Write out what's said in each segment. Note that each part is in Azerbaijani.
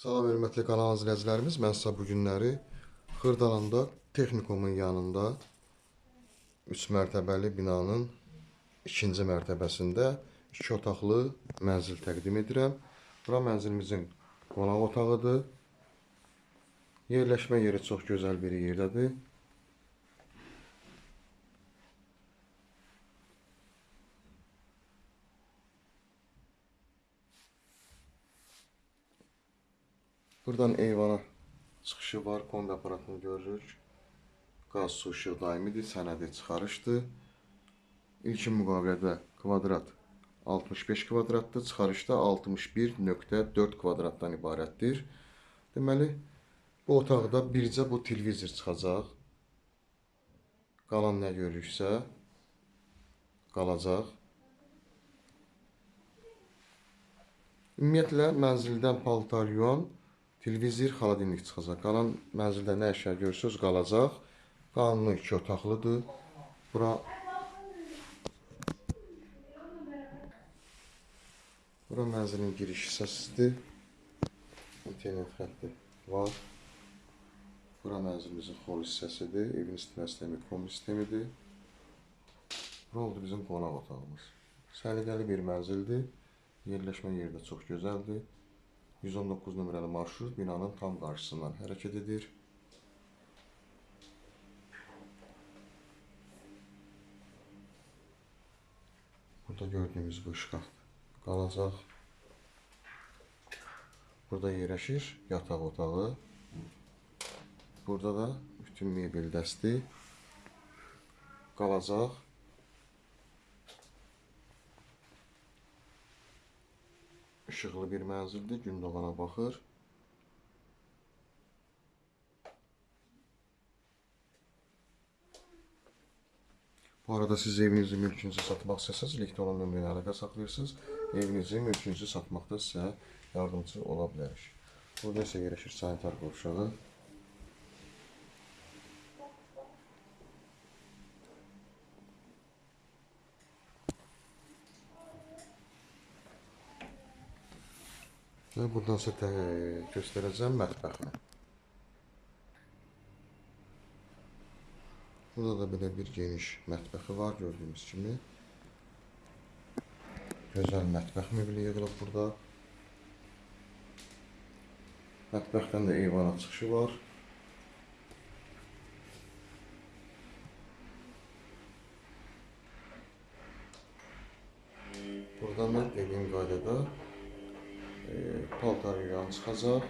Salam hörmətli kanal izləyicilərimiz. Mən sizə bu günləri Xırdalanda texnikumun yanında 3 mərtəbəli binanın ikinci mərtəbəsində 2 otaqlı mənzil təqdim edirəm. Bura mənzilimizin qonaq otağıdır. Yerləşmə yeri çox gözəl bir yerdədir. Buradan eyvana çıxışı var. Kombi aparatını görürük. Qaz, su, işıq daimidir. Sənədi çıxarışdır. İlkin müqavilədə kvadrat 65 kvadratdır. Çıxarışda 61.4 kvadratdan ibarətdir. Deməli, bu otaqda bircə bu televizor çıxacaq. Qalan nə görürüksə qalacaq. Ümumiyyətlə mənzildən paltaryon, televizor, xaladelnik çıxacaq. Qalan mənzildə nə əşya görürsüz qalacaq. Qanunlu iki otaqlıdır. Bura Bura mənzilin giriş hissəsidir. İnternet xətti var. Bura mənzilimizin xol hissəsidir. Evin istinə sistemi kom sistemidir. Bura oldu bizim qonaq otağımız. Səliqəli bir mənzildir. Yerləşmə yeri də çox gözəldir. 119 nömrəli marşrut binanın tam qarşısından hərəkət edir. Burada gördüyümüz bu şkaf qalacaq. Burada yerləşir yataq otağı. Burada da bütün mebel dəsti qalacaq. İşıqlı bir mənzildir, gün doğana baxır. Bu arada siz evinizi, mülkünüzü satmaq istəsəniz, elektron nömrə ilə əlaqə saxlayırsınız. Evinizi, mülkünüzü satmaqda sizə yardımcı ola bilərik. Burada isə yerləşir sanitar qovşağı. Və buradan sizə tə- göstərəcəm mətbəxini. Burada da belə bir geniş mətbəxi var gördüyünüz kimi. Gözəl mətbəx mebeli yığılıb burada. Mətbəxdən də eyvana çıxışı var. Buradan da dediyim qaydada paltar yuyan çıxacaq.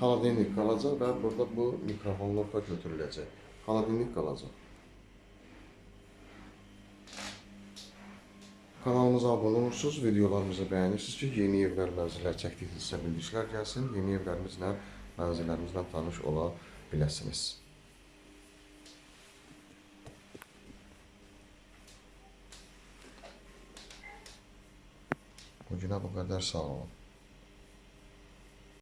Xaladelnik qalacaq və burada bu mikrofonlovka götürüləcək. Xaladelnik qalacaq. Kanalımıza abunə olursunuz, videolarımızı bəyənirsiniz ki, yeni evlər, mənzillər çəkdikcə bildirişlər gəlsin, yeni evlərimizlə, mənzillərimizlə tanış ola biləsiniz. continuar não o cantar.